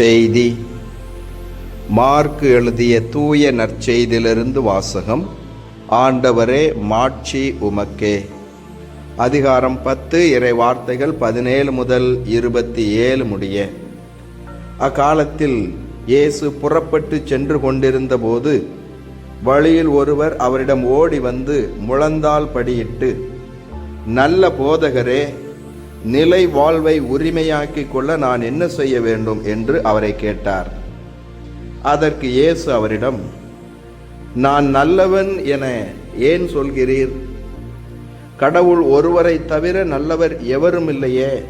நற்செய்தி. மார்க்கு எழுதிய தூய நற்செய்தியிலிருந்து வாசகம் ஆண்டவரே மாட்சி உமக்கே. அதிகாரம் பத்து இறை வார்த்தைகள் பதினேழு முதல் இருபத்தி ஏழு முடிய. அக்காலத்தில் இயேசு புறப்பட்டு சென்று கொண்டிருந்த போது வழியில் ஒருவர் அவரிடம் ஓடி வந்து முழந்தால் படியிட்டு நல்ல போதகரே நிலை வாழ்வை உரிமையாக்கிக் கொள்ள நான் என்ன செய்ய வேண்டும் என்று அவரை கேட்டார். அதற்கு இயேசு அவரிடம் நான் நல்லவன் என ஏன் சொல்கிறீர்? கடவுள் ஒருவரை தவிர நல்லவர் எவரும் இல்லையே?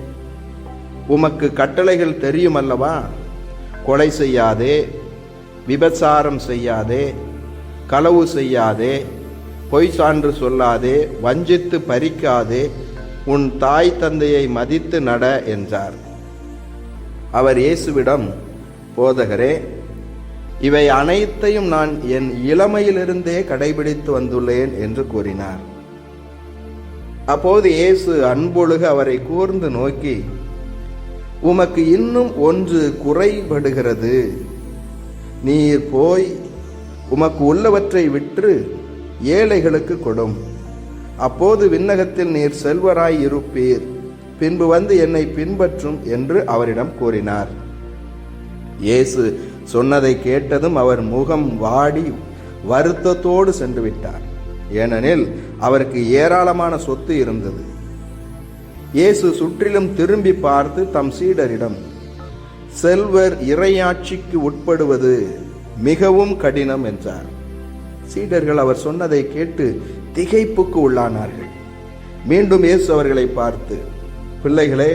உமக்கு கட்டளைகள் தெரியும் அல்லவா கொலை செய்யாதே விபச்சாரம் செய்யாதே களவு செய்யாதே பொய் சான்று சொல்லாதே வஞ்சித்து பறிக்காதே உன் தாய் தந்தையை மதித்து நட என்றார். அவர் இயேசுவிடம் போதகரே இவை அனைத்தையும் நான் என் இளமையிலிருந்தே கடைபிடித்து வந்துள்ளேன் என்று கூறினார். அப்போது இயேசு அன்பொழுக அவரை கூர்ந்து நோக்கி உமக்கு இன்னும் ஒன்று குறைபடுகிறது. நீர் போய் உமக்கு உள்ளவற்றை விற்று ஏழைகளுக்கு கொடும். அப்போது விண்ணகத்தில் நீர் செல்வராய் இருப்பீர். பின்பு வந்து என்னை பின்பற்றும் என்று அவரிடம் கூறினார். இயேசு சொன்னதை கேட்டதும் அவர் முகம் வாடி வருத்தத்தோடு சென்று விட்டார். ஏனெனில் அவருக்கு ஏராளமான சொத்து இருந்தது. இயேசு சுற்றிலும் திரும்பி பார்த்து தம் சீடரிடம் செல்வர் இறையாட்சிக்கு உட்படுவது மிகவும் கடினம் என்றார். சீடர்கள் அவர் சொன்னதை கேட்டு திகைப்புக்கு உள்ளானார்கள். மீண்டும் இயேசு அவர்களை பார்த்து பிள்ளைகளே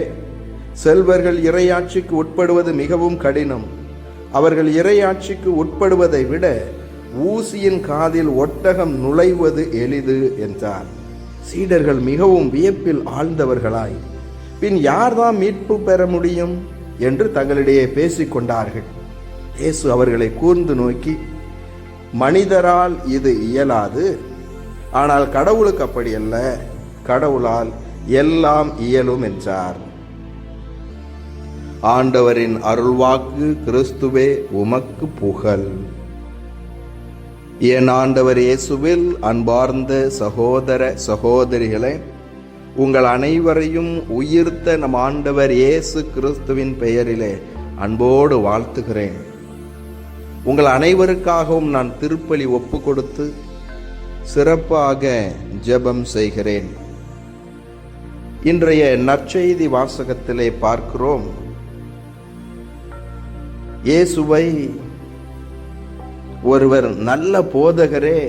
செல்வர்கள் இறையாட்சிக்கு உட்படுவது மிகவும் கடினம். அவர்கள் இறையாட்சிக்கு உட்படுவதை விட ஊசியின் காதில் ஒட்டகம் நுழைவது எளிது என்றார். சீடர்கள் மிகவும் வியப்பில் ஆழ்ந்தவர்களாய் பின் யார்தான் மீட்பு பெற முடியும்? என்று தங்களிடையே பேசிக் கொண்டார்கள். இயேசு அவர்களை கூர்ந்து நோக்கி மனிதரால் இது இயலாது. ஆனால் கடவுளுக்கு அப்படி அல்ல கடவுளால் எல்லாம் இயலும் என்றார். ஆண்டவரின் அருள்வாக்கு கிறிஸ்துவே உமக்கு புகழ். என் ஆண்டவர் இயேசுவில் அன்பார்ந்த சகோதர சகோதரிகளே உங்கள் அனைவரையும் உயிர்த்த நம் ஆண்டவர் இயேசு கிறிஸ்துவின் பெயரிலே அன்போடு வாழ்த்துகிறேன். உங்கள் அனைவருக்காகவும் நான் திருப்பலி ஒப்பு கொடுத்து சிறப்பாக ஜெபம் செய்கிறேன். இன்றைய நற்செய்தி வாசகத்திலே பார்க்கிறோம். இயேசுவை ஒருவர் நல்ல போதகரே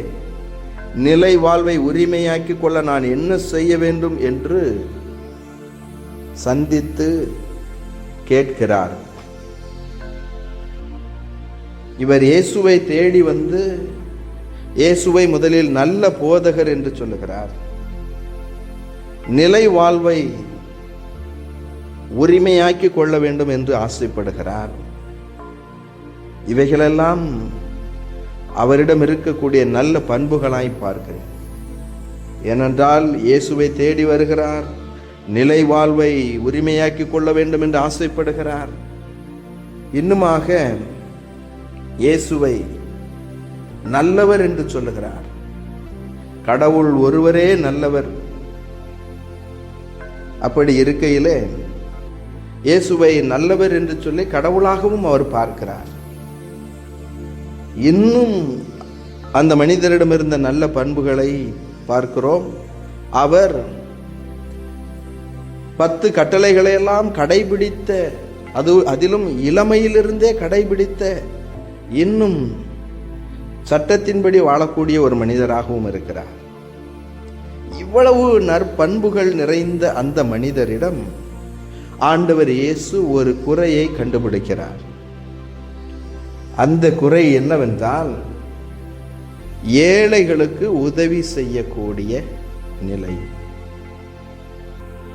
நிலை வாழ்வை உரிமையாக்கிக் கொள்ள நான் என்ன செய்ய வேண்டும் என்று சந்தித்து கேட்கிறார். இவர் இயேசுவை தேடி வந்து இயேசுவை முதலில் நல்ல போதகர் என்று சொல்லுகிறார். நிலை வாழ்வை உரிமையாக்கி கொள்ள வேண்டும் என்று ஆசைப்படுகிறார். இவைகளெல்லாம் அவரிடம் இருக்கக்கூடிய நல்ல பண்புகளாய் பார்க்கிறேன். ஏனென்றால் இயேசுவை தேடி வருகிறார் நிலை வாழ்வை உரிமையாக்கி கொள்ள வேண்டும் என்று ஆசைப்படுகிறார். இன்னுமாக இயேசுவை நல்லவர் என்று சொல்லுகிறார். கடவுள் ஒருவரே நல்லவர். அப்படி இருக்கையிலே இயேசுவை நல்லவர் என்று சொல்லி கடவுளாகவும் அவர் பார்க்கிறார். இன்னும் அந்த மனிதரிடம் இருந்த நல்ல பண்புகளை பார்க்கிறோம். அவர் பத்து கட்டளைகளை எல்லாம் கடைபிடித்த அது அதிலும் இளமையிலிருந்தே கடைபிடித்த இன்னும் சட்டத்தின்படி வாழக்கூடிய ஒரு மனிதராகவும் இருக்கிறார். இவ்வளவு நற்பண்புகள் நிறைந்த அந்த மனிதரிடம் ஆண்டவர் இயேசு ஒரு குறையை கண்டுபிடிக்கிறார். அந்த குறை என்னவென்றால் ஏழைகளுக்கு உதவி செய்யக்கூடிய நிலை.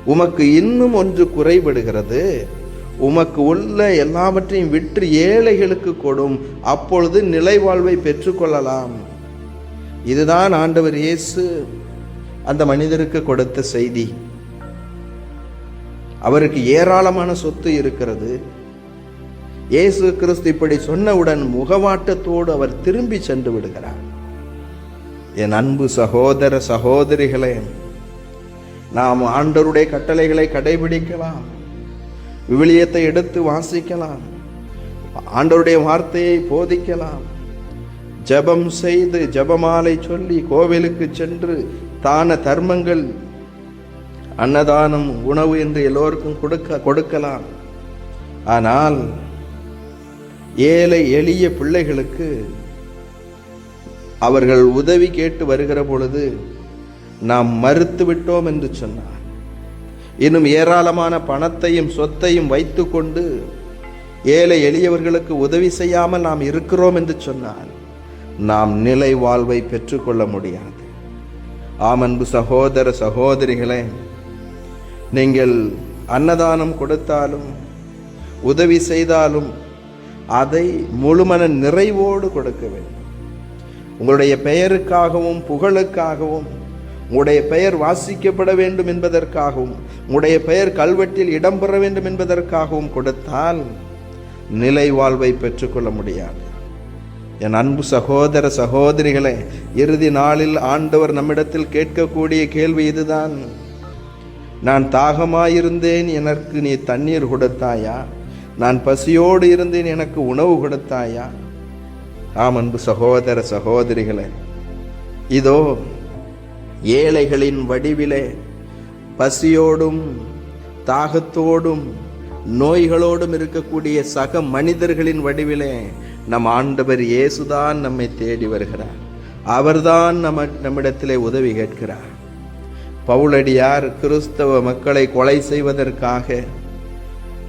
உமக்கு இன்னும் ஒன்று குறைபடுகிறது. உமக்கு உள்ள எல்லாவற்றையும் விற்று ஏழைகளுக்கு கொடும். அப்பொழுது நிலை வாழ்வை பெற்றுக்கொள்ளலாம். இதுதான் ஆண்டவர் இயேசு அந்த மனிதருக்கு கொடுத்த செய்தி. அவருக்கு ஏராளமான சொத்து இருக்கிறது. இயேசு கிறிஸ்து இப்படி சொன்னவுடன் முகவாட்டத்தோடு அவர் திரும்பி சென்று விடுகிறார். என் அன்பு சகோதர சகோதரிகளே நாம் ஆண்டவருடைய கட்டளைகளை கடைபிடிக்கலாம். விவிலியத்தை எடுத்து வாசிக்கலாம். ஆண்டவருடைய வார்த்தையை போதிக்கலாம். ஜெபம் செய்து ஜெபமாலை சொல்லி கோவிலுக்கு சென்று தான தர்மங்கள் அன்னதானம் உணவு என்று எல்லோருக்கும் கொடுக்க கொடுக்கலாம். ஆனால் ஏழை எளிய பிள்ளைகளுக்கு அவர்கள் உதவி கேட்டு வருகிற பொழுது நாம் மறுத்து விட்டோம் என்று சொன்னார். இன்னும் ஏராளமான பணத்தையும் சொத்தையும் வைத்துக்கொண்டு ஏழை எளியவர்களுக்கு உதவி செய்யாமல் நாம் இருக்கிறோம் என்று சொன்னால் நாம் நிலை வாழ்வை பெற்றுக்கொள்ள முடியாது. ஆமன்பு சகோதர சகோதரிகளே நீங்கள் அன்னதானம் கொடுத்தாலும் உதவி செய்தாலும் அதை முழுமன நிறைவோடு கொடுக்க வேண்டும். உங்களுடைய பெயருக்காகவும் புகழுக்காகவும் உங்களுடைய பெயர் வாசிக்கப்பட வேண்டும் என்பதற்காகவும் உங்களுடைய பெயர் கல்வெட்டில் இடம்பெற வேண்டும் என்பதற்காகவும் கொடுத்தால் நிலை வாழ்வை பெற்றுக்கொள்ள முடியாது. என் அன்பு சகோதர சகோதரிகளே இறுதி நாளில் ஆண்டவர் நம்மிடத்தில் கேட்கக்கூடிய கேள்வி இதுதான். நான் தாகமாயிருந்தேன் எனக்கு நீ தண்ணீர் கொடுத்தாயா? நான் பசியோடு இருந்தேன் எனக்கு உணவு கொடுத்தாயா? ஆம் அன்பு சகோதர சகோதரிகளே இதோ ஏழைகளின் வடிவிலே பசியோடும் தாகத்தோடும் நோய்களோடும் இருக்கக்கூடிய சக மனிதர்களின் வடிவிலே நம் ஆண்டவர் இயேசுதான் நம்மை தேடி வருகிறார். அவர்தான் நம்ம நம்மிடத்திலே உதவி கேட்கிறார். பவுலடியார் கிறிஸ்தவ மக்களை கொலை செய்வதற்காக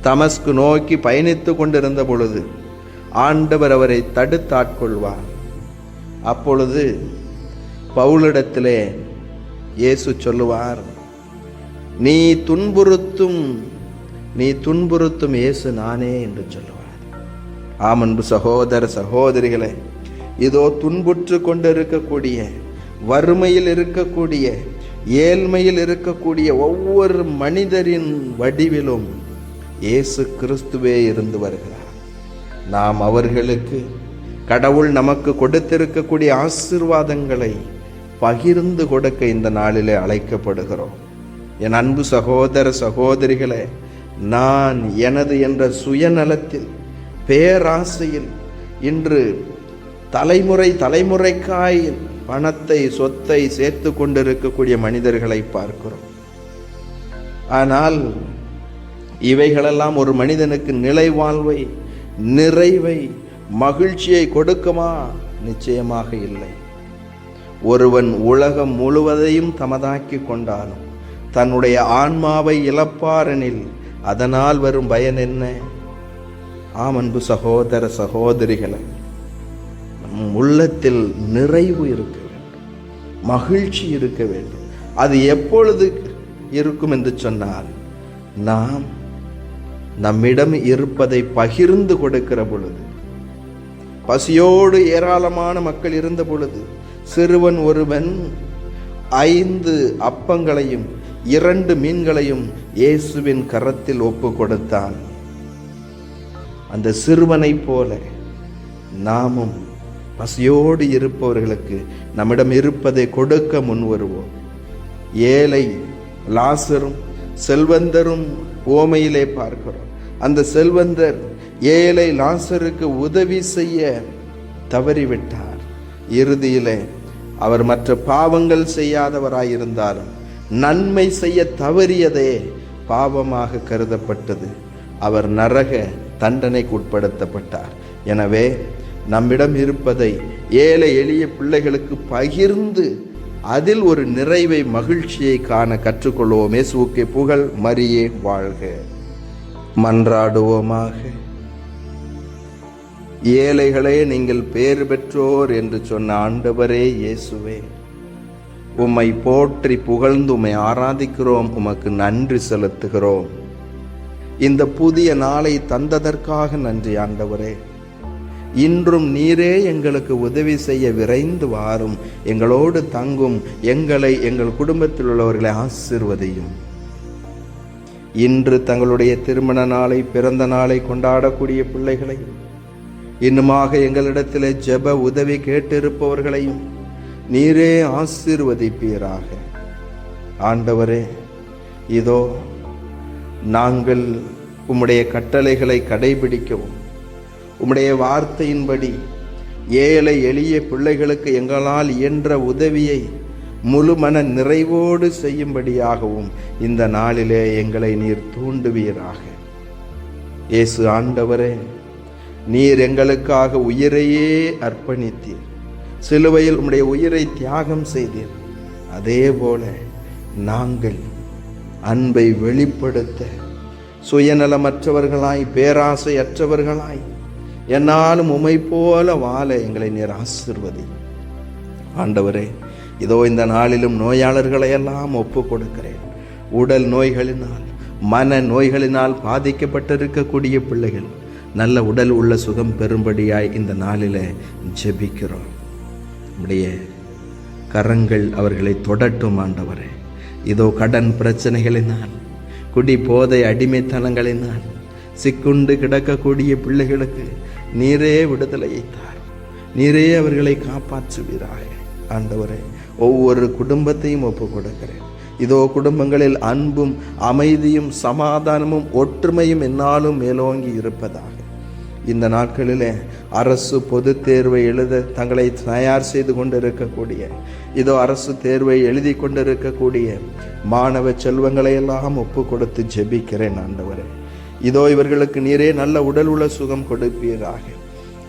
தமஸ்கு நோக்கி பயணித்து கொண்டிருந்த பொழுது ஆண்டவர் அவரை தடுத்தாட்கொள்வார். அப்பொழுது பவுலிடத்திலே இயேசு சொல்லுவார் நீ துன்புறுத்தும் நீ துன்புறுத்தும் இயேசு நானே என்று சொல்லுவார். ஆமன்பு சகோதர சகோதரிகளே இதோ துன்புற்று கொண்டிருக்கக்கூடிய வறுமையில் இருக்கக்கூடிய ஏழ்மையில் இருக்கக்கூடிய ஒவ்வொரு மனிதரின் வடிவிலும் இயேசு கிறிஸ்துவே இருந்து வருகிறார். நாம் அவர்களுக்கு கடவுள் நமக்கு கொடுத்திருக்கக்கூடிய ஆசிர்வாதங்களை பகிர்ந்து கொடுக்க இந்த நாளிலே அழைக்கப்படுகிறோம். என் அன்பு சகோதர சகோதரிகளே நான் எனது என்ற சுயநலத்தில் பேராசையில் இன்று தலைமுறை தலைமுறைக்காய் பணத்தை சொத்தை சேர்த்து கொண்டிருக்கக்கூடிய மனிதர்களை பார்க்கிறோம். ஆனால் இவைகளெல்லாம் ஒரு மனிதனுக்கு நிலை வாழ்வை நிறைவை மகிழ்ச்சியை கொடுக்குமா? நிச்சயமாக இல்லை. ஒருவன் உலகம் முழுவதையும் தமதாக்கி கொண்டாலும் தன்னுடைய ஆன்மாவை இழப்பாரெனில் அதனால் வரும் பயன் என்ன? ஆம் அன்பு சகோதர சகோதரிகளை நம் உள்ளத்தில் நிறைவு இருக்க வேண்டும் மகிழ்ச்சி இருக்க வேண்டும். அது எப்பொழுது இருக்கும் என்று சொன்னால் நாம் நம்மிடம் இருப்பதை பகிர்ந்து கொடுக்கிற பொழுது பசியோடு ஏராளமான மக்கள் இருந்த பொழுது சிறுவன் ஒருவன் ஐந்து அப்பங்களையும் இரண்டு மீன்களையும் இயேசுவின் கரத்தில் ஒப்பு கொடுத்தான் அந்த சிறுவனைப் போல நாமும் பசியோடு இருப்பவர்களுக்கு நம்மிடம் இருப்பதை கொடுக்க முன் வருவோம். ஏழை லாசரும் செல்வந்தரும் ஓமையிலே பார்க்கிறோம். அந்த செல்வந்தர் ஏழை லாசருக்கு உதவி செய்ய தவறிவிட்டார். இறுதியிலே அவர் மற்ற பாவங்கள் செய்யாதவராயிருந்தாலும் நன்மை செய்ய தவறியதே பாவமாக கருதப்பட்டது. அவர் நரக தண்டனைக்கு உட்படுத்தப்பட்டார் எனவே நம்மிடம் இருப்பதை ஏழை எளிய பிள்ளைகளுக்கு பகிர்ந்து அதில் ஒரு நிறைவை மகிழ்ச்சியை காண கற்றுக்கொள்வோம். இயேசுவுக்கு புகழ் மரியே வாழ்க. மன்றாடுவோமாக. ஏழைகளே நீங்கள் பேர் பெற்றோர் என்று சொன்ன ஆண்டவரே இயேசுவே. உம்மை போற்றி புகழ்ந்து உம்மை ஆராதிக்கிறோம் உமக்கு நன்றி செலுத்துகிறோம். இந்த புதிய நாளை தந்ததற்காக நன்றி ஆண்டவரே. இன்றும் நீரே எங்களுக்கு உதவி செய்ய விரைந்து வாரும். எங்களோடு தங்கும் எங்களை எங்கள் குடும்பத்தில் உள்ளவர்களை ஆசிர்வதையும். இன்று தங்களுடைய திருமண நாளை பிறந்த நாளை கொண்டாடக்கூடிய பிள்ளைகளையும் இன்னுமாக எங்களிடத்தில் ஜெப உதவி கேட்டிருப்பவர்களையும் நீரே ஆசீர்வதிப்பீராக. ஆண்டவரே இதோ நாங்கள் உம்முடைய கட்டளைகளை கடைபிடிக்கவும். உம்முடைய வார்த்தையின்படி ஏழை எளிய பிள்ளைகளுக்கு எங்களால் இயன்ற உதவியை முழு மன நிறைவோடு செய்யும்படியாகவும் இந்த நாளிலே எங்களை நீர் தூண்டுவீராக. இயேசு ஆண்டவரே நீர் எங்களுக்காக உயிரையே அர்ப்பணித்தீர். சிலுவையில் உம்முடைய உயிரை தியாகம் செய்தீர். அதே போல நாங்கள் அன்பை வெளிப்படுத்த சுயநலமற்றவர்களாய் பேராசையற்றவர்களாய் என்னாலும் உமை போல வாழ எங்களை நீர் ஆசிர்வதி. ஆண்டவரே இதோ இந்த நாளிலும் நோயாளர்களை எல்லாம் ஒப்பு கொடுக்கிறேன் உடல் நோய்களினால் மன நோய்களினால் பாதிக்கப்பட்டிருக்கக்கூடிய பிள்ளைகள் நல்ல உடல் உள்ள சுகம் பெறும்படியாய் இந்த நாளில் ஜெபிக்கிறோம். நம்முடைய கரங்கள் அவர்களை தொடட்டும் ஆண்டவரே. இதோ கடன் பிரச்சனைகளினால் குடி போதை அடிமைத்தனங்களினால் சிக்குண்டு கிடக்கக்கூடிய பிள்ளைகளுக்கு நீரே விடுதலையை தார் நீரே அவர்களை காப்பாற்றுவீராக. ஆண்டவரே ஒவ்வொரு குடும்பத்தையும் ஒப்பு கொடுக்கிறேன் இதோ குடும்பங்களில் அன்பும் அமைதியும் சமாதானமும் ஒற்றுமையும் என்னாலும் மேலோங்கி இருப்பதாக. இந்த நாட்களிலே அரசு பொதுத் தேர்வை எழுத தங்களை தயார் செய்து கொண்டிருக்கக்கூடிய இதோ அரசு தேர்வை எழுதி கொண்டிருக்கக்கூடிய மாணவ செல்வங்களை எல்லாம் ஒப்பு கொடுத்து ஜெபிக்கிறேன் ஆண்டவரே. இதோ இவர்களுக்கு நீரே நல்ல உடல் உள்ள சுகம் கொடுப்பீராக.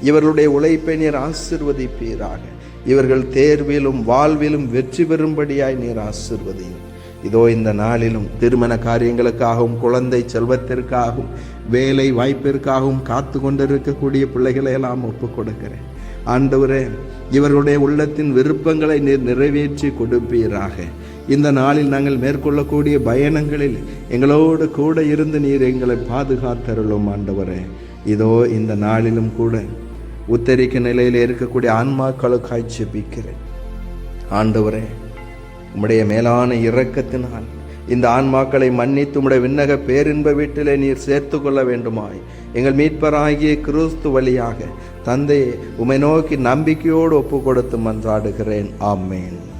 இவர்களுடைய உழைப்பை நீர் ஆசிர்வதிப்பீராக. இவர்கள் தேர்விலும் வாழ்விலும் வெற்றி பெறும்படியாய் நீர் ஆசிர்வதியும். இதோ இந்த நாளிலும் திருமண காரியங்களுக்காகவும் குழந்தை செல்வத்திற்காகவும் வேலை வாய்ப்பிற்காகவும் காத்து கொண்டிருக்கக்கூடிய பிள்ளைகளை எல்லாம் ஒப்புக் கொடுக்கிறேன் ஆண்டவரே இவர்களுடைய உள்ளத்தின் விருப்பங்களை நீர் நிறைவேற்றி கொடுப்பீராக. இந்த நாளில் நாங்கள் மேற்கொள்ளக்கூடிய பயணங்களில் எங்களோடு கூட இருந்து நீர் எங்களை பாதுகாத்தருளும் ஆண்டவரே. இதோ இந்த நாளிலும் கூட உத்தரிக்க நிலையில் இருக்கக்கூடிய ஆன்மாக்களுக்காய் ஜெபிக்கிறேன். ஆண்டவரே உம்முடைய மேலான இரக்கத்தினால் இந்த ஆன்மாக்களை மன்னித்து உடைய விண்ணக பேரின்ப வீட்டிலே நீர் சேர்த்து கொள்ள வேண்டுமாய். எங்கள் மீட்பராகிய கிறிஸ்து வழியாக தந்தையை உமை நோக்கி நம்பிக்கையோடு ஒப்பு கொடுத்து மன்றாடுகிறேன். ஆமேன்.